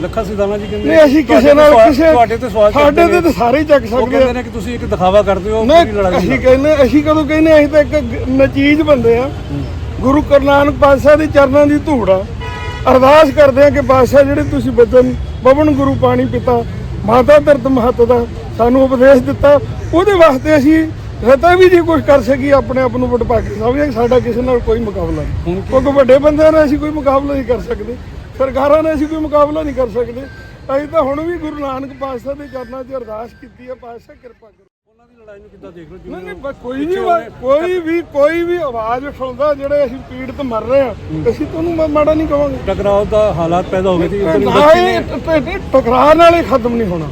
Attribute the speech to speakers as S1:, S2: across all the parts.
S1: ਲੱਖਾ ਸਿਧਾਣਾ ਜੀ ਕਹਿੰਦੇ
S2: ਨਹੀਂ ਅਸੀਂ ਕਿਸੇ ਨਾਲ ਕਿਸੇ
S1: ਤੁਹਾਡੇ ਤੇ ਸਵਾਲ
S2: ਸਾਡੇ ਤੇ ਤਾਂ ਸਾਰੇ ਚੱਕ
S1: ਉਹ
S2: ਸਕਦੇ
S1: ਕਹਿੰਦੇ
S2: ਆ।
S1: ਨੇ ਕਿ ਤੁਸੀਂ ਇੱਕ ਦਿਖਾਵਾ ਕਰਦੇ ਹੋ ਪੂਰੀ ਲੜਾਈ
S2: ਅਸੀਂ ਕਹਿੰਦੇ ਅਸੀਂ ਕਦੋਂ ਕਹਿੰਦੇ ਅਸੀਂ ਤਾਂ ਇੱਕ ਨਚੀਜ ਬੰਦੇ ਆ। ਗੁਰੂ ਗੁਰੂ ਨਾਨਕ ਪਾਤਸ਼ਾਹ ਦੇ ਚਰਨਾਂ ਦੀ ਧੂੜ ਆ। ਅਰਦਾਸ ਕਰਦੇ ਆ ਕਿ ਪਾਤਸ਼ਾਹ ਜਿਹੜੇ ਤੁਸੀਂ ਬਚਨ ਪਵਨ ਗੁਰੂ ਪਾਣੀ ਪਿਤਾ ਮਾਤਾ ਧਰਤ ਮਹੱਤ ਦਾ ਸਾਨੂੰ ਉਪਦੇਸ਼ ਦਿੱਤਾ ਉਹਦੇ ਵਾਸਤੇ ਅਸੀਂ ਰਤਾ ਵੀ ਜੀ ਕੁਝ ਕਰ ਸਕੀ ਆਪਣੇ ਆਪ ਨੂੰ ਵਡਭਾਗ ਸਮਝਿਆ ਕਿ ਸਾਡਾ ਕਿਸੇ ਨਾਲ ਕੋਈ ਮੁਕਾਬਲਾ ਨਹੀਂ। ਕਿਉਂਕਿ ਵੱਡੇ ਬੰਦਿਆਂ ਨਾਲ ਅਸੀਂ ਕੋਈ ਮੁਕਾਬਲਾ ਨਹੀਂ ਕਰ ਸਕਦੇ। ਸਰਕਾਰਾਂ ਨਾਲ ਅਸੀਂ ਕੋਈ ਮੁਕਾਬਲਾ ਨਹੀਂ ਕਰ ਸਕਦੇ। ਅਸੀਂ ਤਾਂ ਹੁਣ ਵੀ ਗੁਰੂ ਨਾਨਕ ਪਾਤਸ਼ਾਹ ਦੇ ਚਰਨਾਂ 'ਚ ਅਰਦਾਸ ਕੀਤੀ ਹੈ ਪਾਤਸ਼ਾਹ ਕਿਰਪਾ ਕਰੋ।
S1: ਉਹਨਾਂ ਦੀ ਲੜਾਈ ਨੂੰ ਕਿੱਦਾਂ ਦੇਖ ਹੋ?
S2: ਨਹੀਂ ਨਹੀਂ ਬਸ ਕੋਈ ਵੀ ਆਵਾਜ਼- ਕੋਈ ਵੀ ਕੋਈ ਵੀ ਆਵਾਜ਼ ਉਠਾਉਂਦਾ ਜਿਹੜੇ ਅਸੀਂ ਪੀੜਤ ਮਰ ਰਹੇ ਆ ਅਸੀਂ ਤੁਹਾਨੂੰ ਮਾੜਾ ਨਹੀਂ ਕਵਾਂਗੇ।
S1: ਟਕਰਾਅ ਦਾ ਹਾਲਾਤ ਪੈਦਾ ਹੋ ਗਏ ਸੀ ਉੱਧਰ
S2: ਨਾ ਇਹ ਟ- ਟ- ਟ- ਟਕਰਾਅ ਨਾਲ ਹੀ ਖਤਮ ਨਹੀਂ ਹੋਣਾ।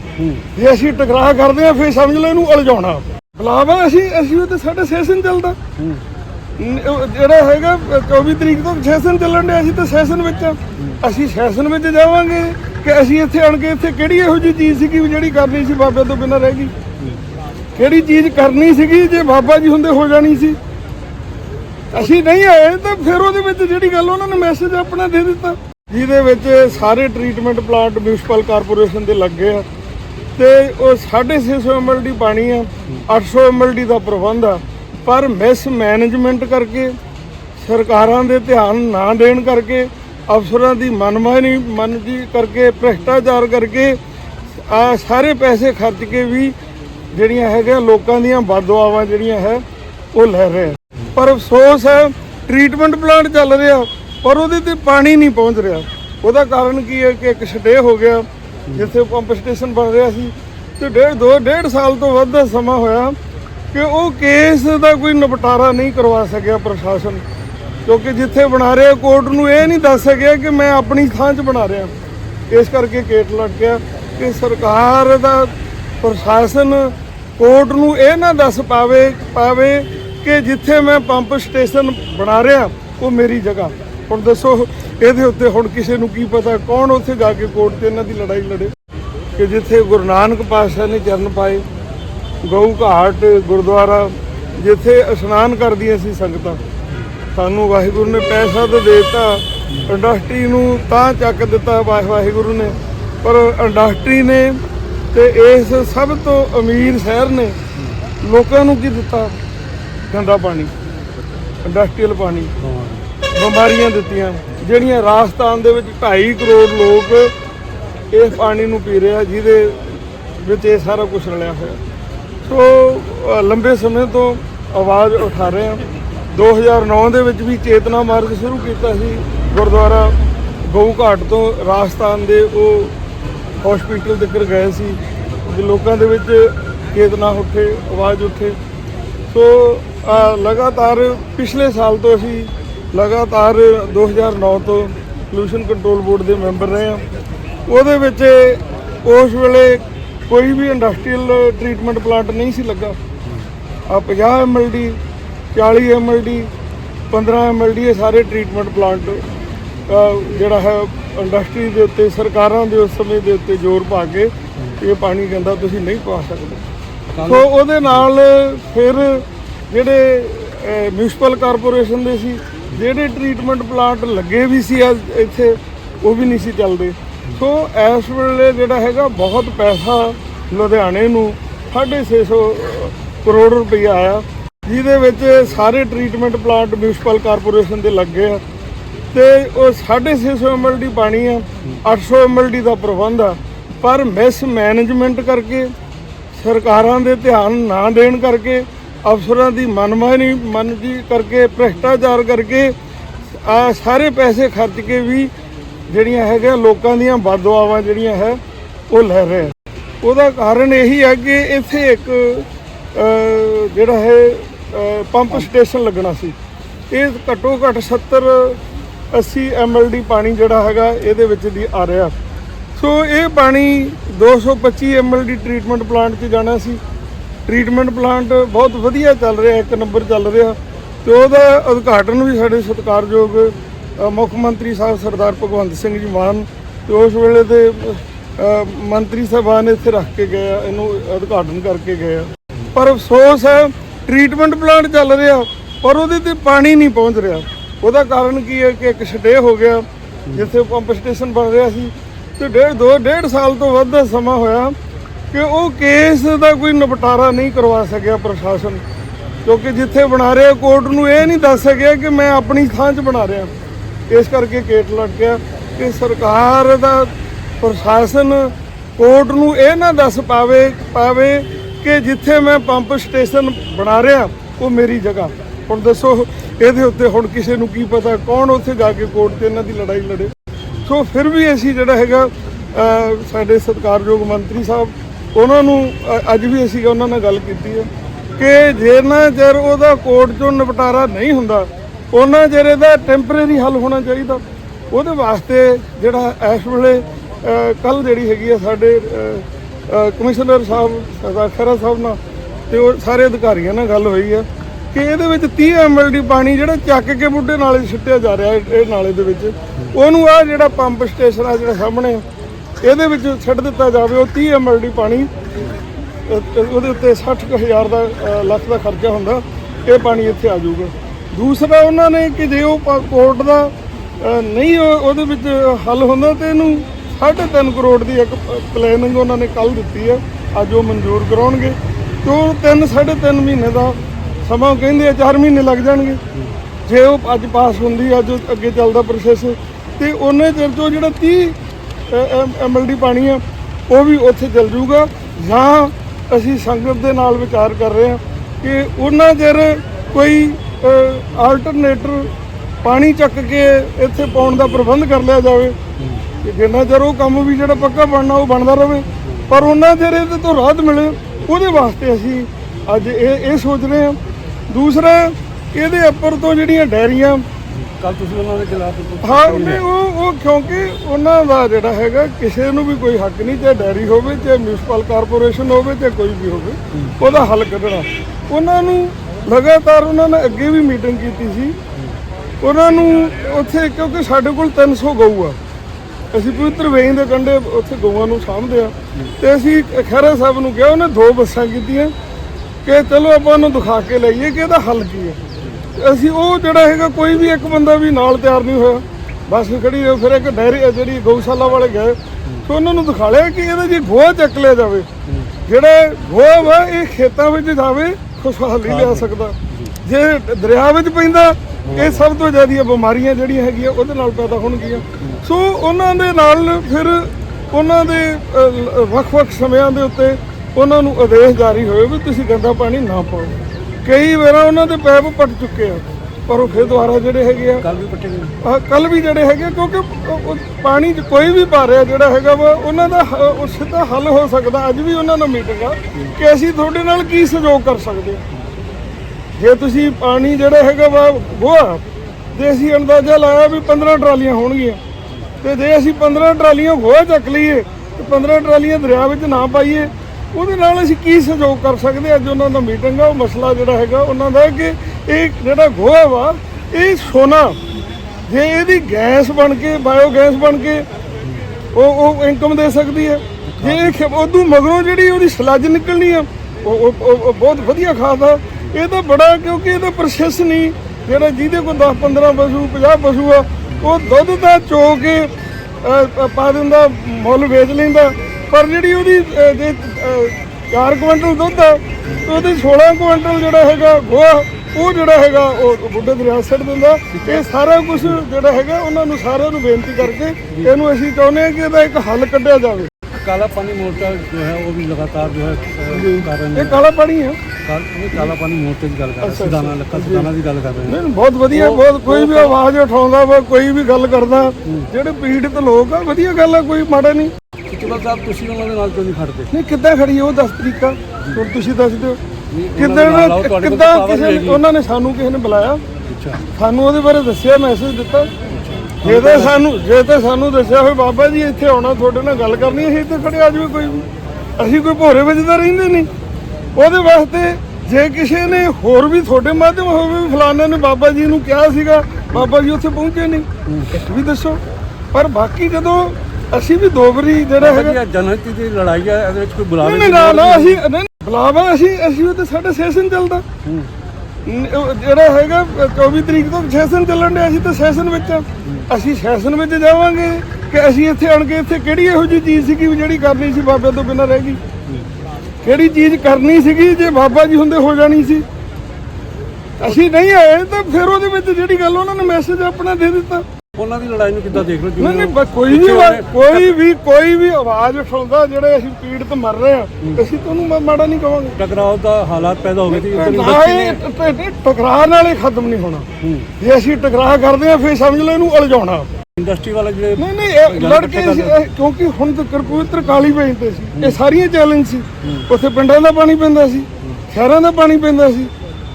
S2: ਜੇ ਅਸੀਂ ਟਕਰਾਅ ਕਰਦੇ ਆ ਫਿਰ ਸਮਝ ਲਓ ਇਹਨੂੰ ਉਲਝਾਉਣਾ ਬਲਾਵਾ ਅਸੀਂ ਅਸੀਂ ਉਹ ਤੇ ਸਾਡਾ ਸੈਸ਼ਨ ਚੱਲਦਾ। ਜਿਹੜਾ ਹੈਗਾ ਅ, 24 ਤਰੀਕ ਤੋਂ ਸੈਸ਼ਨ ਚੱਲਣ ਡਿਆ ਸੀ ਤਾਂ ਸੈਸ਼ਨ ਵਿੱਚ ਅਸੀਂ ਸੈਸ਼ਨ ਵਿੱਚ ਜਾਵਾਂਗੇ ਕਿ ਅਸੀਂ ਇੱਥੇ ਆਣ ਕੇ ਇੱਥੇ ਕਿਹੜੀ ਇਹੋ ਜਿਹੀ ਚੀਜ਼ ਸੀਗੀ ਕਿ ਜਿਹੜੀ ਕਰਨੀ ਸੀ ਬਾਬੇ ਤੋਂ ਬਿਨਾਂ ਰਹਿ ਗਈ? ਕਿਹੜੀ ਚੀਜ਼ ਕਰਨੀ ਸੀਗੀ ਜੇ ਬਾਬਾ ਜੀ ਹੁੰਦੇ ਹੋ ਜਾਣੀ ਸੀ? ਅਸੀਂ ਨਹੀਂ ਆਏ ਤਾਂ ਫਿਰ ਉਹਦੇ ਵਿੱਚ ਜਿਹੜੀ ਗੱਲ ਉਹਨਾਂ ਨੇ ਮੈਸੇਜ ਆਪਣਾ ਦੇ ਦਿੱਤਾ। ਜਿਹਦੇ ਵਿੱਚ ਸਾਰੇ ਟ੍ਰੀਟਮੈਂਟ ਪਲਾਂਟ ਮਿਊਨਿਸਪਲ ਕਾਰਪੋਰੇਸ਼ਨ ਦੇ ਲੱਗੇ ਆ ਤੇ ਉਹ 650 ਐਮਐਲਡੀ ਪਾਣੀ ਆ 800 ਐਮਐਲਡੀ ਦਾ ਪ੍ਰਬੰਧ ਆ। ਪਰ ਮਿਸ ਮੈਨੇਜਮੈਂਟ ਕਰਕੇ, ਸਰਕਾਰਾਂ ਦੇ ਧਿਆਨ ਨਾ ਦੇਣ ਕਰਕੇ, ਅਫਸਰਾਂ ਦੀ ਮਨਮਾਨੀ, ਮਨਜੀ ਕਰਕੇ, ਭ੍ਰਿਸ਼ਟਾਚਾਰ ਕਰਕੇ, ਆ ਸਾਰੇ ਪੈਸੇ ਖਰਚ ਕੇ ਵੀ ਜਿਹੜੀਆਂ ਹੈਗੀਆਂ ਲੋਕਾਂ ਦੀਆਂ ਬਦਦੁਆਵਾਂ ਜਿਹੜੀਆਂ ਹੈ, ਉਹ ਲੈ ਰਹੇ ਪਰ ਅਫਸੋਸ ਹੈ ਟ੍ਰੀਟਮੈਂਟ ਪਲਾਂਟ ਚੱਲ ਰਿਹਾ, ਪਰ ਉਹਦੇ ਤੇ ਪਾਣੀ ਨਹੀਂ ਪਹੁੰਚ ਰਿਹਾ। ਉਹਦਾ ਕਾਰਨ ਕੀ ਹੈ ਕਿ ਇੱਕ ਸਟੇ ਹੋ ਗਿਆ, ਜਿੱਥੇ ਪੰਪ ਸਟੇਸ਼ਨ ਬਣ ਰਿਹਾ ਸੀ, ਤੇ ਡੇਢ, ਦੋ, ਡੇਢ ਸਾਲ ਤੋਂ ਵੱਧ ਦਾ ਸਮਾਂ ਹੋਇਆ ਕਿ ਉਹ ਕੇਸ ਦਾ ਕੋਈ ਨਿਪਟਾਰਾ ਨਹੀਂ ਕਰਵਾ ਸਕਿਆ ਪ੍ਰਸ਼ਾਸਨ, ਕਿਉਂਕਿ ਜਿੱਥੇ ਬਣਾ ਰਿਹਾ ਕੋਰਟ ਨੂੰ ਇਹ ਨਹੀਂ ਦੱਸ ਸਕਿਆ ਕਿ ਮੈਂ ਆਪਣੀ ਥਾਂ 'ਚ ਬਣਾ ਰਿਹਾ। ਇਸ ਕਰਕੇ ਕੇਟ ਲੱਗ ਗਿਆ ਕਿ ਸਰਕਾਰ ਦਾ ਪ੍ਰਸ਼ਾਸਨ ਕੋਰਟ ਨੂੰ ਇਹ ਨਾ ਦੱਸ ਪਾਵੇ ਪਾਵੇ ਕਿ ਜਿੱਥੇ ਮੈਂ ਪੰਪ ਸਟੇਸ਼ਨ ਬਣਾ ਰਿਹਾ, ਉਹ ਮੇਰੀ ਜਗ੍ਹਾ। ਹੁਣ ਦੱਸੋ, ਇਹਦੇ ਉੱਤੇ ਹੁਣ ਕਿਸੇ ਨੂੰ ਕੀ ਪਤਾ, ਕੌਣ ਉੱਥੇ ਜਾ ਕੇ ਕੋਰਟ ਤੇ ਇਹਨਾਂ ਦੀ ਲੜਾਈ ਲੜੇ? ਕਿ ਜਿੱਥੇ ਗੁਰੂ ਨਾਨਕ ਪਾਤਸ਼ਾਹ ਨੇ ਚਰਨ ਪਾਏ ਗਊ ਘਾਟ, ਗੁਰਦੁਆਰਾ, ਜਿੱਥੇ ਇਸ਼ਨਾਨ ਕਰਦੀਆਂ ਸੀ ਸੰਗਤਾਂ। ਸਾਨੂੰ ਵਾਹਿਗੁਰੂ ਨੇ ਪੈਸਾ ਤਾਂ ਦੇ ਦਿੱਤਾ, ਇੰਡਸਟਰੀ ਨੂੰ ਤਾਂ ਚੱਕ ਦਿੱਤਾ ਵਾ- ਵਾਹਿਗੁਰੂ ਨੇ। ਪਰ ਇੰਡਸਟਰੀ ਨੇ ਤੇ ਇਸ ਸਭ ਤੋਂ ਅਮੀਰ ਸ਼ਹਿਰ ਨੇ ਲੋਕਾਂ ਨੂੰ ਕੀ ਦਿੱਤਾ? ਗੰਦਾ ਪਾਣੀ, ਇੰਡਸਟਰੀਅਲ ਪਾਣੀ। ਬਿਮਾਰੀਆਂ ਦਿੱਤੀਆਂ, ਜਿਹੜੀਆਂ ਰਾਜਸਥਾਨ ਦੇ ਵਿੱਚ 2.5 ਕਰੋੜ ਲੋਕ ਇਸ ਪਾਣੀ ਨੂੰ ਪੀ ਰਿਹਾ ਜਿਹਦੇ ਵਿੱਚ ਇਹ ਸਾਰਾ ਕੁਝ ਰਲਿਆ ਹੋਇਆ। ਸੋ ਲੰਬੇ ਸਮੇਂ ਤੋਂ ਆਵਾਜ਼ ਉਠਾ ਰਹੇ ਹਾਂ। 2009 ਦੇ ਵਿੱਚ ਵੀ ਚੇਤਨਾ ਮਾਰਗ ਸ਼ੁਰੂ ਕੀਤਾ ਸੀ। ਗੁਰਦੁਆਰਾ ਗਊ ਘਾਟ ਤੋਂ ਰਾਜਸਥਾਨ ਦੇ ਉਹ ਹਸਪੀਟਲ ਤੱਕ ਗਏ ਸੀ ਕਿ ਲੋਕਾਂ ਦੇ ਵਿੱਚ ਚੇਤਨਾ ਉੱਠੇ, ਆਵਾਜ਼ ਉੱਠੇ। ਸੋ ਲਗਾਤਾਰ ਪਿਛਲੇ ਸਾਲ ਤੋਂ ਅਸੀਂ ਲਗਾਤਾਰ 2009 ਤੋਂ ਪੋਲੂਸ਼ਨ ਕੰਟਰੋਲ ਬੋਰਡ ਦੇ ਮੈਂਬਰ ਰਹੇ ਹਾਂ। ਉਹਦੇ ਵਿੱਚ ਉਸ ਵੇਲੇ ਕੋਈ ਵੀ ਇੰਡਸਟਰੀਅਲ ਟ੍ਰੀਟਮੈਂਟ ਪਲਾਂਟ ਨਹੀਂ ਸੀ ਲੱਗਾ। ਆ 50 ਐਮਐਲਡੀ 40 ਐਮਐਲਡੀ 15 ਐਮਐਲਡੀ ਇਹ ਸਾਰੇ ਟ੍ਰੀਟਮੈਂਟ ਪਲਾਂਟ ਜਿਹੜਾ ਹੈ ਇੰਡਸਟਰੀ ਦੇ ਉੱਤੇ ਸਰਕਾਰਾਂ ਦੇ ਉਸ ਸਮੇਂ ਦੇ ਉੱਤੇ ਜ਼ੋਰ ਪਾ ਕੇ ਇਹ ਪਾਣੀ ਗੰਦਾ ਤੁਸੀਂ ਨਹੀਂ ਪਾ ਸਕਦੇ। ਸੋ ਉਹਦੇ ਨਾਲ ਫਿਰ ਜਿਹੜੇ ਮਿਊਨਿਸਪਲ ਕਾਰਪੋਰੇਸ਼ਨ ਦੇ ਸੀ ਜਿਹੜੇ ਟ੍ਰੀਟਮੈਂਟ ਪਲਾਂਟ ਲੱਗੇ ਵੀ ਸੀ ਇੱਥੇ ਉਹ ਵੀ ਨਹੀਂ ਸੀ ਚੱਲਦੇ। ਸੋ ਇਸ ਵੇਲੇ ਜਿਹੜਾ ਹੈਗਾ ਬਹੁਤ ਪੈਸਾ ਲੁਧਿਆਣੇ ਨੂੰ 650 ਕਰੋੜ ਰੁਪਈਆ ਆਇਆ। ਜਿਹਦੇ ਵਿੱਚ ਸਾਰੇ ਟ੍ਰੀਟਮੈਂਟ ਪਲਾਂਟ ਮਿਊਨਿਸਪਲ ਕਾਰਪੋਰੇਸ਼ਨ ਦੇ ਲੱਗੇ ਆ। ਤੇ ਉਹ 650 ਐਮਐਲਡੀ ਪਾਣੀ ਆ 800 ਐਮਐਲਡੀ ਦਾ ਪ੍ਰਬੰਧ ਆ। ਪਰ ਮਿਸ ਮੈਨੇਜਮੈਂਟ ਕਰਕੇ, ਸਰਕਾਰਾਂ ਦੇ ਧਿਆਨ ਨਾ ਦੇਣ ਕਰਕੇ, ਅਫਸਰਾਂ ਦੀ ਮਨਮਾਨੀ, ਮਨਜੀ ਕਰਕੇ, ਭ੍ਰਿਸ਼ਟਾਚਾਰ ਕਰਕੇ, ਆ ਸਾਰੇ ਪੈਸੇ ਖਰਚ ਕੇ ਵੀ ਜਿਹੜੀਆਂ ਹੈਗੀਆਂ ਲੋਕਾਂ ਦੀਆਂ ਬਦਦੁਆਵਾਂ ਜਿਹੜੀਆਂ ਹੈ, ਉਹ ਲੈ ਰਹੇ ਆ ਉਹਦਾ ਕਾਰਨ ਇਹੀ ਹੈ ਕਿ ਇੱਥੇ ਇੱਕ ਜਿਹੜਾ ਹੈ ਪੰਪ ਸਟੇਸ਼ਨ ਲੱਗਣਾ ਸੀ। ਇਹ ਘੱਟੋ ਘੱਟ 70 80 ਐਮਐਲਡੀ ਪਾਣੀ ਜਿਹੜਾ ਹੈਗਾ, ਇਹਦੇ ਵਿੱਚ ਦੀ ਆ ਰਿਹਾ। ਸੋ ਇਹ ਪਾਣੀ 225 ਐਮਐਲਡੀ ਟ੍ਰੀਟਮੈਂਟ ਪਲਾਂਟ 'ਚ ਜਾਣਾ ਸੀ। ਟ੍ਰੀਟਮੈਂਟ ਪਲਾਂਟ ਬਹੁਤ ਵਧੀਆ ਚੱਲ ਰਿਹਾ, ਇੱਕ ਨੰਬਰ ਚੱਲ ਰਿਹਾ। ਤੇ ਉਹਦਾ ਉਦਘਾਟਨ ਵੀ ਸਾਡੇ ਸਤਿਕਾਰਯੋਗ ਮੁੱਖ ਮੰਤਰੀ ਸਾਹਿਬ ਸਰਦਾਰ ਭਗਵੰਤ ਸਿੰਘ ਜੀ ਮਾਨ ਤੇ ਉਸ ਵੇਲੇ ਦੇ ਮੰਤਰੀ ਸਾਹਿਬਾਨ ਇੱਥੇ ਰੱਖ ਕੇ ਗਏ ਆ, ਇਹਨੂੰ ਉਦਘਾਟਨ ਕਰਕੇ ਗਏ ਆ। ਪਰ ਅਫਸੋਸ ਹੈ ਟ੍ਰੀਟਮੈਂਟ ਪਲਾਂਟ ਚੱਲ ਰਿਹਾ, ਪਰ ਉਹਦੇ ਤੇ ਪਾਣੀ ਨਹੀਂ ਪਹੁੰਚ ਰਿਹਾ। ਉਹਦਾ ਕਾਰਨ ਕੀ ਹੈ ਕਿ ਇੱਕ ਸਟੇ ਹੋ ਗਿਆ, ਜਿੱਥੇ ਪੰਪ ਸਟੇਸ਼ਨ ਬਣ ਰਿਹਾ ਸੀ। ਤੇ ਤੇ ਡੇਢ, ਦੋ, ਡੇਢ ਸਾਲ ਤੋਂ ਵੱਧ ਦਾ ਸਮਾਂ ਹੋਇਆ ਕਿ ਉਹ ਕੇਸ ਦਾ ਕੋਈ ਨਿਪਟਾਰਾ ਨਹੀਂ ਕਰਵਾ ਸਕਿਆ ਪ੍ਰਸ਼ਾਸਨ। ਕਿਉਂਕਿ ਜਿੱਥੇ ਬਣਾ ਰਿਹਾ ਕੋਰਟ ਨੂੰ ਇਹ ਨਹੀਂ ਦੱਸ ਸਕਿਆ ਕਿ ਮੈਂ ਆਪਣੀ ਥਾਂ 'ਚ ਬਣਾ ਰਿਹਾ। ਇਸ ਕਰਕੇ ਕੇਟ ਲੜ ਗਿਆ ਕਿ ਸਰਕਾਰ ਦਾ ਪ੍ਰਸ਼ਾਸਨ ਕੋਰਟ ਨੂੰ ਇਹ ਨਾ ਦੱਸ ਪਾਵੇ ਪਾਵੇ ਕਿ ਜਿੱਥੇ ਮੈਂ ਪੰਪ ਸਟੇਸ਼ਨ ਬਣਾ ਰਿਹਾ, ਉਹ ਮੇਰੀ ਜਗ੍ਹਾ। ਹੁਣ ਦੱਸੋ, ਇਹਦੇ ਉੱਤੇ ਹੁਣ ਕਿਸੇ ਨੂੰ ਕੀ ਪਤਾ ਕੌਣ ਉੱਥੇ ਜਾ ਕੇ ਕੋਰਟ ਤੇ ਇਹਨਾਂ ਦੀ ਲੜਾਈ ਲੜੇ। ਸੋ ਫਿਰ ਵੀ ਅਸੀਂ ਜਿਹੜਾ ਹੈਗਾ ਸਾਡੇ ਸਤਿਕਾਰਯੋਗ ਮੰਤਰੀ ਸਾਹਿਬ, ਉਹਨਾਂ ਨੂੰ ਅੱਜ ਵੀ ਅਸੀਂ ਉਹਨਾਂ ਨਾਲ ਗੱਲ ਕੀਤੀ ਹੈ ਕਿ ਜੇ ਨਾ ਚਿਰ ਉਹਦਾ ਕੋਰਟ ਚੋਂ ਨਿਪਟਾਰਾ ਨਹੀਂ ਹੁੰਦਾ ਉਹਨਾਂ ਚਿਰ ਦਾ ਟੈਂਪਰੇਰੀ ਹੱਲ ਹੋਣਾ ਚਾਹੀਦਾ। ਉਹਦੇ ਵਾਸਤੇ ਜਿਹੜਾ ਇਸ ਵੇਲੇ ਕੱਲ ਜਿਹੜੀ ਹੈਗੀ ਆ ਸਾਡੇ ਕਮਿਸ਼ਨਰ ਸਾਹਿਬ ਸਰਦਾਰ ਖਹਿਰਾ ਸਾਹਿਬ ਨਾਲ ਤੇ ਉਹ ਸਾਰੇ ਅਧਿਕਾਰੀਆਂ ਨਾਲ ਗੱਲ ਹੋਈ ਹੈ ਕਿ ਇਹਦੇ ਵਿੱਚ 30 ਐਮਐਲਡੀ ਪਾਣੀ ਜਿਹੜਾ ਚੱਕ ਕੇ ਬੁੱਢੇ ਨਾਲੇ 'ਚ ਜਾ ਰਿਹਾ ਇਹ ਨਾਲੇ ਦੇ ਵਿੱਚ। ਉਹਨੂੰ ਆ ਜਿਹੜਾ ਪੰਪ ਸਟੇਸ਼ਨ ਆ ਜਿਹੜਾ ਸਾਹਮਣੇ ਇਹਦੇ ਵਿੱਚ ਛੱਡ ਦਿੱਤਾ ਜਾਵੇ ਉਹ 30 ਐਮਐਲਡੀ ਪਾਣੀ ਅ, ਅ, ਉਹਦੇ ਉੱਤੇ 60000 ਦਾ ਲੱਖ ਦਾ ਖਰਚਾ ਹੁੰਦਾ ਇਹ ਪਾਣੀ ਇੱਥੇ ਆ ਜਾਊਗਾ। ਦੂਸਰਾ ਉਹਨਾਂ ਨੇ ਕਿ ਜੇ ਉਹ ਕੋਰਟ ਦਾ ਨਹੀਂ ਉਹਦੇ ਵਿੱਚ ਹੱਲ ਹੁੰਦਾ ਤੇ ਇਹਨੂੰ 3.5 ਕਰੋੜ ਦੀ ਇੱਕ ਪਲੈਨਿੰਗ ਉਹਨਾਂ ਨੇ ਕੱਲ ਦਿੱਤੀ ਹੈ ਅੱਜ ਉਹ ਮਨਜ਼ੂਰ ਕਰਾਉਣਗੇ ਤੇ ਉਹ 3 3.5 ਮਹੀਨੇ ਦਾ ਸਮਾਂ ਉਹ ਕਹਿੰਦੇ ਆ 4 ਮਹੀਨੇ ਲੱਗ ਜਾਣਗੇ। ਜੇ ਉਹ ਅੱਜ ਪਾਸ ਹੁੰਦੀ ਅੱਜ ਅੱਗੇ ਚੱਲਦਾ ਪ੍ਰੋਸੈਸ ਤੇ ਉਹਨੇ ਚਿਰ ਤੋਂ ਜਿਹੜਾ 30 ਐਮਐਲਡੀ ਪਾਣੀ ਆ, ਉਹ ਵੀ ਉੱਥੇ ਚੱਲ ਜੂਗਾ। ਜਾਂ ਅਸੀਂ ਸੰਗਤ ਦੇ ਨਾਲ ਵਿਚਾਰ ਕਰ ਰਹੇ ਹਾਂ ਕਿ ਉਹਨਾਂ ਚਿਰ ਕੋਈ ਆਲਟਰਨੇਟਰ ਪਾਣੀ ਚੱਕ ਕੇ ਇੱਥੇ ਪਾਉਣ ਦਾ ਪ੍ਰਬੰਧ ਕਰ ਲਿਆ ਜਾਵੇ। ਕਿ ਜਿੰਨਾ ਚਿਰ ਉਹ ਕੰਮ ਵੀ ਜਿਹੜਾ ਪੱਕਾ ਬਣਨਾ ਉਹ ਬਣਦਾ ਰਹੇ। ਪਰ ਉਹਨਾਂ ਚਿਰ ਇਹਦੇ ਤੋਂ ਰਾਹਤ ਮਿਲੇ ਉਹਦੇ ਵਾਸਤੇ ਅਸੀਂ ਅੱਜ ਇਹ ਇਹ ਸੋਚ ਰਹੇ ਹਾਂ। ਦੂਸਰਾ ਇਹਦੇ ਉੱਪਰ ਤੋਂ ਜਿਹੜੀਆਂ ਡੈਰੀਆਂ
S1: ਕੱਲ ਤੁਸੀਂ ਉਹਨਾਂ ਦੇ ਖਿਲਾਫ
S2: ਹਾਂ ਉਹਨੇ ਉਹ ਉਹ ਕਿਉਂਕਿ ਉਹਨਾਂ ਦਾ ਜਿਹੜਾ ਹੈਗਾ ਕਿਸੇ ਨੂੰ ਵੀ ਕੋਈ ਹੱਕ ਨਹੀਂ ਚਾਹੇ ਡੈਰੀ ਹੋਵੇ ਚਾਹੇ ਮਿਊਨਿਸਪਲ ਕਾਰਪੋਰੇਸ਼ਨ ਹੋਵੇ ਚਾਹੇ ਕੋਈ ਵੀ ਹੋਵੇ ਉਹਦਾ ਹੱਲ ਕੱਢਣਾ। ਉਹਨਾਂ ਨੂੰ ਲਗਾਤਾਰ ਉਹਨਾਂ ਨੇ ਅੱਗੇ ਵੀ ਮੀਟਿੰਗ ਕੀਤੀ ਸੀ। ਉਹਨਾਂ ਨੂੰ ਉੱਥੇ ਕਿਉਂਕਿ ਸਾਡੇ ਕੋਲ 300 ਗਊ ਆ। ਅਸੀਂ ਪਵਿੱਤਰ ਵੇਈਂ ਦੇ ਕੰਢੇ ਉੱਥੇ ਗਊਆਂ ਨੂੰ ਸਾਂਭਦੇ ਆ। ਤੇ ਅਸੀਂ ਖਹਿਰਾ ਸਾਹਿਬ ਨੂੰ ਕਿਹਾ ਉਹਨੇ ਦੋ ਬੱਸਾਂ ਕੀਤੀਆਂ। ਕਿ ਚਲੋ ਆਪਾਂ ਉਹਨੂੰ ਦਿਖਾ ਕੇ ਲਈਏ ਕਿ ਇਹਦਾ ਹੱਲ ਕੀ ਹੈ ਅਸੀਂ ਉਹ ਜਿਹੜਾ ਹੈਗਾ ਕੋਈ ਵੀ ਇੱਕ ਬੰਦਾ ਵੀ ਨਾਲ ਤਿਆਰ ਨਹੀਂ ਹੋਇਆ। ਬਸ ਖੜੀ ਰਹੀ, ਫਿਰ ਇੱਕ ਡੈਰੀ ਜਿਹੜੀ ਗਊਸ਼ਾਲਾ ਵਾਲੇ ਗਏ। ਤੇ ਉਹਨਾਂ ਨੂੰ ਦਿਖਾ ਲਿਆ ਕਿ ਇਹਦਾ ਜੇ ਗੋਹਾ ਚੱਕ ਲਿਆ ਜਾਵੇ। ਜਿਹੜਾ ਗੋਹਾ ਵਾ ਇਹ ਖੇਤਾਂ ਵਿੱਚ ਜਾਵੇ। ਖੁਸ਼ਹਾਲੀ ਲਿਆ ਸਕਦਾ। ਜੇ ਦਰਿਆ ਵਿੱਚ ਪੈਂਦਾ ਇਹ ਸਭ ਤੋਂ ਜ਼ਿਆਦੀਆਂ ਬਿਮਾਰੀਆਂ ਜਿਹੜੀਆਂ ਹੈਗੀਆਂ ਉਹਦੇ ਨਾਲ ਪੈਦਾ ਹੋਣਗੀਆਂ। ਸੋ ਉਹਨਾਂ ਦੇ ਨਾਲ ਫਿਰ ਉਹਨਾਂ ਦੇ ਵੱਖ-ਵੱਖ ਸਮਿਆਂ ਦੇ ਉੱਤੇ ਉਹਨਾਂ ਨੂੰ ਆਦੇਸ਼ ਜਾਰੀ ਹੋਏ ਵੀ ਤੁਸੀਂ ਗੰਦਾ ਪਾਣੀ ਨਾ ਪਾਓ। ਕਈ ਵਾਰ ਉਹਨਾਂ ਦੇ ਪੈਪ ਪਟ ਚੁੱਕੇ ਆ। ਪਰ ਉਹ ਫਿਰ ਦੁਬਾਰਾ ਜਿਹੜੇ ਹੈਗੇ ਆ
S1: ਕੱਲ ਵੀ ਪੱਟੇ ਗਏ
S2: ਕੱਲ ਵੀ ਜਿਹੜੇ ਹੈਗੇ ਕਿਉਂਕਿ ਪਾਣੀ 'ਚ ਕੋਈ ਵੀ ਪਾ ਰਿਹਾ ਜਿਹੜਾ ਹੈਗਾ ਵਾ ਉਹਨਾਂ ਦਾ ਉਹ ਸਿੱਧਾ ਹੱਲ ਹੋ ਸਕਦਾ। ਅੱਜ ਵੀ ਉਹਨਾਂ ਨਾਲ ਮੀਟਿੰਗ ਆ ਕਿ ਅਸੀਂ ਤੁਹਾਡੇ ਨਾਲ ਕੀ ਸਹਿਯੋਗ ਕਰ ਸਕਦੇ ਜੇ ਤੁਸੀਂ ਪਾਣੀ ਜਿਹੜਾ ਹੈਗਾ ਵਾ ਗੋਹਾ ਜੇ ਅਸੀਂ ਅੰਦਾਜ਼ਾ ਲਾਇਆ ਵੀ 15 ਟਰਾਲੀਆਂ ਹੋਣਗੀਆਂ ਤੇ ਜੇ ਅਸੀਂ 15 ਟਰਾਲੀਆਂ ਗੋਹਾ ਚੱਕ ਲਈਏ ਤੇ 15 ਟਰਾਲੀਆਂ ਦਰਿਆ ਵਿੱਚ ਨਾ ਪਾਈਏ ਉਹਦੇ ਨਾਲ ਅਸੀਂ ਕੀ ਸਹਿਯੋਗ ਕਰ ਸਕਦੇ ਅੱਜ ਉਹਨਾਂ ਦਾ ਮੀਟਿੰਗ ਆ, ਉਹ ਮਸਲਾ ਜਿਹੜਾ ਹੈਗਾ, ਉਹਨਾਂ ਦਾ ਕਿ ਇਹ ਜਿਹੜਾ ਗੋਹਾ ਵਾ, ਇਹ ਸੋਨਾ, ਜੇ ਇਹਦੀ ਗੈਸ ਬਣ ਕੇ ਬਾਇਓ ਗੈਸ ਬਣ ਕੇ ਉਹ ਉਹ ਇਨਕਮ ਦੇ ਸਕਦੀ ਹੈ। ਜੇ ਇਹ ਖੇ- ਉਦੋਂ ਮਗਰੋਂ ਜਿਹੜੀ ਉਹਦੀ ਸਲੱਜ ਨਿਕਲਣੀ ਆ, ਉਹ ਬਹੁਤ ਵਧੀਆ ਖਾਦ ਆ। ਇਹ ਤਾਂ ਬੜਾ, ਕਿਉਂਕਿ ਇਹਦਾ ਪ੍ਰੋਸੈਸ ਨਹੀਂ, ਜਿਹੜਾ ਜਿਹਦੇ ਕੋਲ 10 15 ਪਸ਼ੂ 50 ਪਸ਼ੂ ਆ, ਉਹ ਦੁੱਧ ਦਾ ਚੋ ਕੇ ਪਾ ਦਿੰਦਾ, ਮੁੱਲ ਵੇਚ ਲੈਂਦਾ। ਪਰ ਜਿਹੜੀ ਉਹਦੀ ਅ, ਜੇ 4 ਕੁਇੰਟਲ ਦੁੱਧ ਆ ਤੇ ਉਹਦੇ 16 ਕੁਇੰਟਲ ਜਿਹੜਾ ਹੈਗਾ ਗੋਹਾ ਉਹ ਜਿਹੜਾ ਹੈਗਾ ਉਹ ਬੁੱਢੇ ਦਰਿਆ ਛੱਡ ਦਿੰਦਾ ਇਹ ਸਾਰਾ ਕੁਝ ਜਿਹੜਾ ਹੈਗਾ ਉਹਨਾਂ ਨੂੰ ਸਾਰਿਆਂ ਨੂੰ ਬੇਨਤੀ ਕਰਕੇ ਇਹਨੂੰ ਅਸੀਂ ਚਾਹੁੰਦੇ ਹਾਂ ਕਿ ਇਹਦਾ ਇੱਕ ਹੱਲ ਕੱਢਿਆ ਜਾਵੇ
S1: काला पानी मोर्चा जो है वो भी लगातार जो है अ, कर रहे
S2: ਇਹ
S1: हैं
S2: ਕਾਲਾ ਪਾਣੀ ਹੈ
S1: काल- नहीं, काला पानी मोर्चे की गल कर रहे हैं सुदाना लक्का सुदाना की गल कर रहे हैं
S2: ਨਹੀਂ ਬਹੁਤ ਵਧੀਆ ਬਹੁਤ ਕੋਈ ਵੀ ਆਵਾਜ਼ ਉਠਾਉਂਦਾ ਵਾ ਕੋਈ ਵੀ ਗੱਲ ਕਰਦਾ ਜਿਹੜੇ ਪੀੜਿਤ ਲੋਕ ਆ ਵਧੀਆ ਗੱਲ ਆ ਕੋਈ ਮਾੜਾ ਨਹੀਂ
S1: ਚੁਲਾ ਸਾਹਿਬ ਤੁਸੀਂ ਉਹਨਾਂ ਦੇ ਨਾਲ ਕਿਉਂ ਨਹੀਂ ਖੜਦੇ?
S2: ਨਹੀਂ ਕਿੱਦਾਂ ਖੜੀ ਉਹ ਦੱਸ ਤਰੀਕਾ ਹੁਣ ਤੁਸੀਂ ਦੱਸ ਦਿਓ। ਕਿੱਦਾਂ ਕਿੱਦਾਂ ਕਿਸੇ। ਉਹਨਾਂ ਨੇ ਸਾਨੂੰ ਕਿਸੇ ਨੇ ਬੁਲਾਇਆ।
S1: ਅੱਛਾ।
S2: ਸਾਨੂੰ ਉਹਦੇ ਬਾਰੇ ਦੱਸਿਆ ਮੈਸੇਜ ਦਿੱਤਾ। ਜੇ ਤਾਂ ਸਾਨੂੰ ਜੇ ਤਾਂ ਸਾਨੂੰ ਦੱਸਿਆ ਹੋਵੇ ਬਾਬਾ ਜੀ ਇੱਥੇ ਆਉਣਾ ਤੁਹਾਡੇ ਨਾਲ ਗੱਲ ਕਰਨੀ ਅਸੀਂ ਇੱਥੇ ਖੜੇ ਆ ਜਾਵੇ ਕੋਈ ਵੀ। ਅਸੀਂ ਕੋਈ ਭੋਰੇ ਵਿੱਚ ਤਾਂ ਰਹਿੰਦੇ ਨਹੀਂ। ਉਹਦੇ ਵਾਸਤੇ ਜੇ ਕਿਸੇ ਨੇ ਹੋਰ ਵੀ ਤੁਹਾਡੇ ਮਾਧਿਅਮ ਹੋਵੇ ਵੀ ਫਲਾਣੇ ਨੇ ਬਾਬਾ ਜੀ ਨੂੰ ਕਿਹਾ ਸੀਗਾ ਬਾਬਾ ਜੀ ਉੱਥੇ ਪਹੁੰਚੇ ਨਹੀਂ। ਵੀ ਦੱਸੋ। ਪਰ ਬਾਕੀ ਜਦੋਂ ਅਸੀਂ ਵੀ ਦੋ ਵਾਰੀ ਜਿਹੜਾ ਹੈਗਾ
S1: ਜਨਹਿਤ ਦੀ ਲੜਾਈ ਹੈ ਇਹਦੇ ਵਿੱਚ ਕੋਈ ਬੁਲਾਵੇ
S2: ਨਹੀਂ ਨਹੀਂ, ਨਾ ਨਾ ਅਸੀਂ ਨਹੀਂ ਬੁਲਾਵਾ ਅਸੀਂ ਅਸੀਂ ਉਹ ਤੇ ਸਾਡਾ ਸੈਸ਼ਨ ਚੱਲਦਾ। ਨ- ਉਹ ਜਿਹੜਾ ਹੈਗਾ ਅ, 24 ਤਰੀਕ ਤੋਂ ਸੈਸ਼ਨ ਚੱਲਣ ਦੇ ਅਸੀਂ ਤਾਂ ਸੈਸ਼ਨ ਵਿੱਚ ਆ। ਅਸੀਂ ਸੈਸ਼ਨ ਵਿੱਚ ਜਾਵਾਂਗੇ ਕਿ ਅਸੀਂ ਇੱਥੇ ਆਣ ਕੇ ਇੱਥੇ ਕਿਹੜੀ ਇਹੋ ਜਿਹੀ ਚੀਜ਼ ਸੀਗੀ ਵੀ ਜਿਹੜੀ ਕਰਨੀ ਸੀ ਬਾਬੇ ਤੋਂ ਬਿਨਾਂ ਰਹਿ ਗਈ? ਕਿਹੜੀ ਚੀਜ਼ ਕਰਨੀ ਸੀਗੀ ਜੇ ਬਾਬਾ ਜੀ ਹੁੰਦੇ ਹੋ ਜਾਣੀ ਸੀ? ਅਸੀਂ ਨਹੀਂ ਆਏ ਤਾਂ ਫਿਰ ਉਹਦੇ ਵਿੱਚ ਜਿਹੜੀ ਗੱਲ ਉਹਨਾਂ ਨੇ ਮੈਸੇਜ ਆਪਣਾ ਦੇ ਦਿੱਤਾ।
S1: ਉਹਨਾਂ ਦੀ ਲੜਾਈ ਨੂੰ ਕਿੱਦਾਂ ਦੇਖ ਹੋ
S2: ਨਹੀਂ ਨਹੀਂ ਬਸ ਕੋਈ ਵੀ ਆਵਾਜ਼- ਕੋਈ ਵੀ ਕੋਈ ਵੀ ਆਵਾਜ਼ ਉਠਾਉਂਦਾ ਜਿਹੜੇ ਅਸੀਂ ਪੀੜਤ ਮਰ ਰਹੇ ਆ ਅਸੀਂ ਤੁਹਾਨੂੰ ਮਾ- ਮਾੜਾ ਨਹੀਂ ਕਵਾਂਗੇ।
S1: ਟਕਰਾਅ ਦਾ ਹਾਲਾਤ ਪੈਦਾ ਹੋ ਗਏ ਸੀ ਉਧਰ
S2: ਨਾ ਇਹ ਟ- ਟ- ਟਕਰਾਅ ਨਾਲ ਹੀ ਖਤਮ ਨਹੀਂ ਹੋਣਾ। ਜੇ ਅਸੀਂ ਟਕਰਾਅ ਕਰਦੇ ਆ ਫਿਰ ਸਮਝ ਲਓ ਇਹਨੂੰ ਉਲਝਾਉਣਾ।
S1: ਇੰਡਸਟਰੀ ਵਾਲੇ ਜਿਹੜੇ
S2: ਨਹੀਂ ਨਹੀਂ ਇਹ ਲੜਕੇ ਸੀ, ਇਹ ਕਿਉਂਕਿ ਹੁਣ ਤੱਕ ਪਵਿੱਤਰ ਕਾਲੀ ਪੈਂਦੇ ਸੀ। ਇਹ ਸਾਰੀਆਂ ਚੈਲੰਜ ਸੀ। ਉੱਥੇ ਪਿੰਡਾਂ ਦਾ ਪਾਣੀ ਪੈਂਦਾ ਸੀ ਸ਼ਹਿਰਾਂ ਦਾ ਪਾਣੀ ਪੈਂਦਾ ਸੀ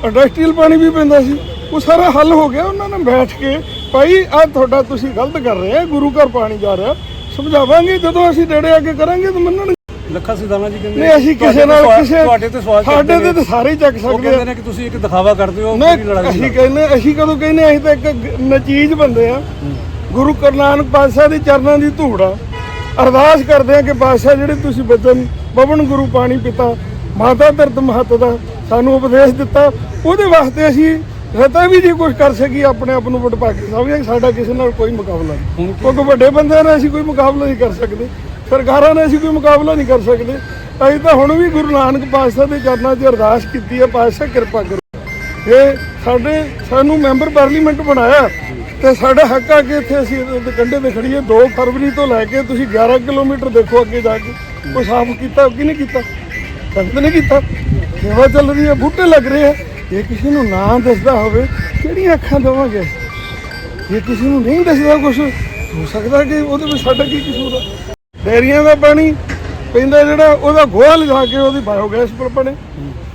S2: ਇੰਡਸਟਰੀਅਲ ਪਾਣੀ ਵੀ ਪੈਂਦਾ ਸੀ। ਉਹ ਸਾਰਾ ਹੱਲ ਹੋ ਗਿਆ ਉਹਨਾਂ ਨੇ ਬੈਠ ਕੇ ਭਾਈ ਆ ਤੁਹਾਡਾ ਤੁਸੀਂ ਗਲਤ ਕਰ ਰਹੇ ਆ ਗੁਰੂ ਘਰ ਪਾਣੀ ਜਾ ਰਿਹਾ। ਸਮਝਾਵਾਂਗੇ ਜਦੋਂ ਅਸੀਂ ਨੇੜੇ ਆ ਕੇ ਕਰਾਂਗੇ ਤਾਂ ਮੰਨਣਗੇ
S1: ਲੱਖਾ ਸਿਧਾਣਾ ਜੀ ਕਹਿੰਦੇ
S2: ਨਹੀਂ ਅਸੀਂ ਕਿਸੇ ਨਾਲ ਕਿਸੇ
S1: ਤੁਹਾਡੇ ਤੇ ਸਵਾਲ
S2: ਸਾਡੇ ਤੇ ਤਾਂ ਸਾਰੇ ਚੱਕ
S1: ਉਹ
S2: ਸਕਦੇ
S1: ਕਹਿੰਦੇ
S2: ਆ
S1: ਨੇ ਕਿ ਤੁਸੀਂ ਇੱਕ ਦਿਖਾਵਾ ਕਰਦੇ ਹੋ ਪੂਰੀ
S2: ਨਹੀਂ
S1: ਲੜਾਈ
S2: ਅਸੀਂ ਕਹਿੰਦੇ ਅਸੀਂ ਕਦੋਂ ਕਹਿੰਦੇ ਅਸੀਂ ਤਾਂ ਇੱਕ ਨਚੀਜ ਬੰਦੇ ਆ। ਗੁਰੂ ਕਰਨਾਨਕ ਪਾਤਸ਼ਾਹ ਦੇ ਚਰਨਾਂ ਦੀ ਧੂੜ ਆ। ਅਰਦਾਸ ਕਰਦੇ ਆ ਕਿ ਪਾਤਸ਼ਾਹ ਜਿਹੜੇ ਤੁਸੀਂ ਬਚਨ ਬਵਨ ਗੁਰੂ ਪਾਣੀ ਪਿਤਾ ਮਾਤਾ ਧਰਤ ਮਹੱਤ ਦਾ ਸਾਨੂੰ ਉਪਦੇਸ਼ ਦਿੱਤਾ ਉਹਦੇ ਵਾਸਤੇ ਅਸੀਂ ਰਤਾ ਵੀ ਜੇ ਕੁਝ ਕਰ ਸਕੀ ਆਪਣੇ ਆਪ ਨੂੰ ਵਡਪਾ ਕੇ ਸਮਝਿਆ ਕਿ ਸਾਡਾ ਕਿਸੇ ਨਾਲ ਕੋਈ ਮੁਕਾਬਲਾ ਨਹੀਂ। ਕਿਉਂਕਿ ਵੱਡੇ ਬੰਦਿਆਂ ਨਾਲ ਅਸੀਂ ਕੋਈ ਮੁਕਾਬਲਾ ਨਹੀਂ ਕਰ ਸਕਦੇ ਸਰਕਾਰਾਂ ਨਾਲ ਅਸੀਂ ਕੋਈ ਮੁਕਾਬਲਾ ਨਹੀਂ ਕਰ ਸਕਦੇ। ਅਸੀਂ ਤਾਂ ਹੁਣ ਵੀ ਗੁਰੂ ਨਾਨਕ ਪਾਤਸ਼ਾਹ ਦੇ ਚਰਨਾਂ 'ਚ ਅਰਦਾਸ ਕੀਤੀ ਹੈ ਪਾਤਸ਼ਾਹ ਕਿਰਪਾ ਕਰੋ। ਇਹ ਸਾਡੇ ਸਾਨੂੰ ਮੈਂਬਰ ਪਾਰਲੀਮੈਂਟ ਬਣਾਇਆ ਤੇ ਸਾਡਾ ਹੱਕ ਆ ਕਿ ਇੱਥੇ ਅਸੀਂ ਕੰਢੇ ਤੇ ਖੜੀਏ 2 ਫਰਵਰੀ ਤੋਂ ਲੈ ਕੇ ਤੁਸੀਂ 11 ਕਿਲੋਮੀਟਰ ਦੇਖੋ ਅੱਗੇ ਜਾ ਕੇ। ਕੋਈ ਸਾਫ਼ ਕੀਤਾ ਕਿ ਨਹੀਂ ਕੀਤਾ? ਸੰਗਤ ਨੇ ਕੀਤਾ। ਸੇਵਾ ਚੱਲ ਰਹੀ ਹੈ ਬੂਟੇ ਲੱਗ ਰਹੇ ਆ ਜੇ ਕਿਸੇ ਨੂੰ ਨਾ ਦੱਸਦਾ ਹੋਵੇ, ਕਿਹੜੀਆਂ ਅੱਖਾਂ ਦੇਵਾਂਗੇ? ਜੇ ਕਿਸੇ ਨੂੰ ਨਹੀਂ ਦੱਸਦਾ ਕੁਝ ਹੋ ਸਕਦਾ ਕਿ ਉਹਦੇ ਵਿੱਚ ਸਾਡਾ ਕੀ ਕਸੂਰ ਆ? ਡੈਰੀਆਂ ਦਾ ਪਾਣੀ ਪੈਂਦਾ ਜਿਹੜਾ, ਉਹਦਾ ਗੋਹਾ ਲਿਜਾ ਕੇ ਉਹਦੀ ਬਾਇਓਗੈਸ ਬਣੇ।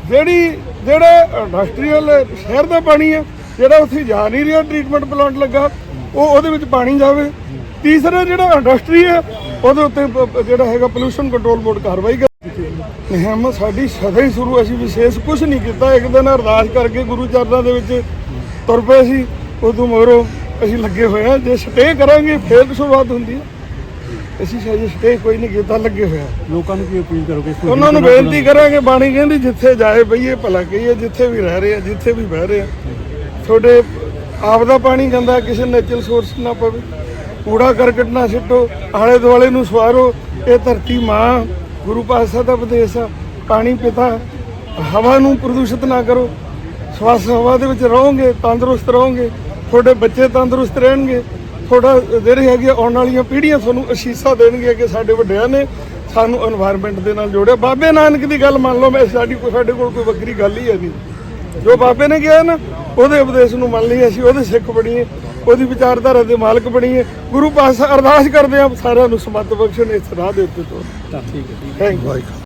S2: ਜਿਹੜੀ, ਜਿਹੜਾ ਇੰਡਸਟਰੀਅਲ ਸ਼ਹਿਰ ਦਾ ਪਾਣੀ ਆ, ਜਿਹੜਾ ਉੱਥੇ ਜਾ ਨਹੀਂ ਰਿਹਾ ਟ੍ਰੀਟਮੈਂਟ ਪਲਾਂਟ ਲੱਗਾ, ਉਹ ਉਹਦੇ ਵਿੱਚ ਪਾਣੀ ਜਾਵੇ। ਤੀਸਰਾ ਜਿਹੜਾ ਇੰਡਸਟਰੀ ਆ, ਉਹਦੇ ਉੱਤੇ ਜਿਹੜਾ ਹੈਗਾ ਪੋਲੂਸ਼ਨ ਕੰਟਰੋਲ ਬੋਰਡ ਕਾਰਵਾਈ ਨਿਹਮ ਸਾਡੀ ਸਦਾ ਹੀ ਸ਼ੁਰੂ ਅਸੀਂ ਵਿਸ਼ੇਸ਼ ਕੁਝ ਨਹੀਂ ਕੀਤਾ। ਇੱਕ ਦਿਨ ਅਰਦਾਸ ਕਰਕੇ ਗੁਰੂ ਚਰਨਾਂ ਦੇ ਵਿੱਚ ਤੁਰ ਪਏ ਸੀ। ਉਦੋਂ ਮਗਰੋਂ ਅਸੀਂ ਲੱਗੇ ਹੋਏ ਆ ਜੇ ਸਟੇ ਕਰਾਂਗੇ ਫੇਰ ਸ਼ੁਰੂਆਤ ਹੁੰਦੀ ਹੈ? ਅਸੀਂ ਸਾਜੀ ਸਟੇ ਕੋਈ ਨਹੀਂ ਕੀਤਾ ਲੱਗੇ ਹੋਏ ਆ
S1: ਲੋਕਾਂ ਨੂੰ ਕੀ ਅਪੀਲ ਕਰੋਗੇ?
S2: ਉਹਨਾਂ ਨੂੰ ਬੇਨਤੀ ਕਰਾਂਗੇ ਬਾਣੀ ਕਹਿੰਦੀ ਜਿੱਥੇ ਜਾਏ ਬਈਏ ਭਲਾ ਕਹੀਏ ਜਿੱਥੇ ਵੀ ਰਹਿ ਰਹੇ ਆ ਜਿੱਥੇ ਵੀ ਬਹਿ ਰਹੇ ਆ। ਤੁਹਾਡੇ ਆਪ ਦਾ ਪਾਣੀ ਗੰਦਾ ਕਿਸੇ ਨੈਚੁਰਲ ਸੋਰਸ ਨਾ ਪਵੇ। ਕੂੜਾ ਕਰਕਟ ਨਾ ਸਿੱਟੋ ਆਲੇ ਦੁਆਲੇ ਨੂੰ ਸਵਾਰੋ। ਇਹ ਧਰਤੀ ਮਾਂ ਗੁਰੂ ਪਾਤਸ਼ਾਹ ਦਾ ਉਪਦੇਸ਼ ਆ, ਪਾਣੀ ਪਿਤਾ, ਹਵਾ ਨੂੰ ਪ੍ਰਦੂਸ਼ਿਤ ਨਾ ਕਰੋ। ਸਵਸ ਹਵਾ ਦੇ ਵਿੱਚ ਰਹੋਗੇ, ਤੰਦਰੁਸਤ ਰਹੋਗੇ, ਤੁਹਾਡੇ ਬੱਚੇ ਤੰਦਰੁਸਤ ਰਹਿਣਗੇ, ਤੁਹਾਡਾ ਜਿਹੜੇ ਹੈਗੇ ਆਉਣ ਵਾਲੀਆਂ ਪੀੜ੍ਹੀਆਂ ਤੁਹਾਨੂੰ ਅਸ਼ੀਸ਼ਾ ਦੇਣਗੇ ਕਿ ਸਾਡੇ ਵੱਡਿਆਂ ਨੇ ਸਾਨੂੰ এনवायरमेंट ਦੇ ਨਾਲ ਜੋੜਿਆ। ਬਾਬੇ ਨਾਨਕ ਦੀ ਗੱਲ ਮੰਨ ਲਓ, ਮੈਂ ਸਾਡੀ ਕੋਈ, ਸਾਡੇ ਕੋਲ ਕੋਈ ਵੱਖਰੀ ਗੱਲ ਹੀ ਹੈ ਨਹੀਂ ਜੋ ਬਾਬੇ ਨੇ ਕਿਹਾ ਨਾ, ਉਹਦੇ ਉਪਦੇਸ਼ ਨੂੰ ਮੰਨ ਲਈ ਅਸੀਂ, ਉਹਦੇ ਸਿੱਖ ਬਣੀਏ। ਉਹਦੀ ਵਿਚਾਰਧਾਰਾ ਦੇ ਮਾਲਕ ਬਣੀਏ। ਗੁਰੂ ਪਾਤਸ਼ਾਹ ਅਰਦਾਸ ਕਰਦੇ ਆ ਸਾਰਿਆਂ ਨੂੰ ਸਮਤ ਬਖਸ਼ਣ ਇਸ ਰਾਹ ਦੇ ਉੱਤੇ ਤੋਂ
S1: ਤਾਂ ਠੀਕ ਹੈ ਠੀਕ ਹੈ।
S2: Thank you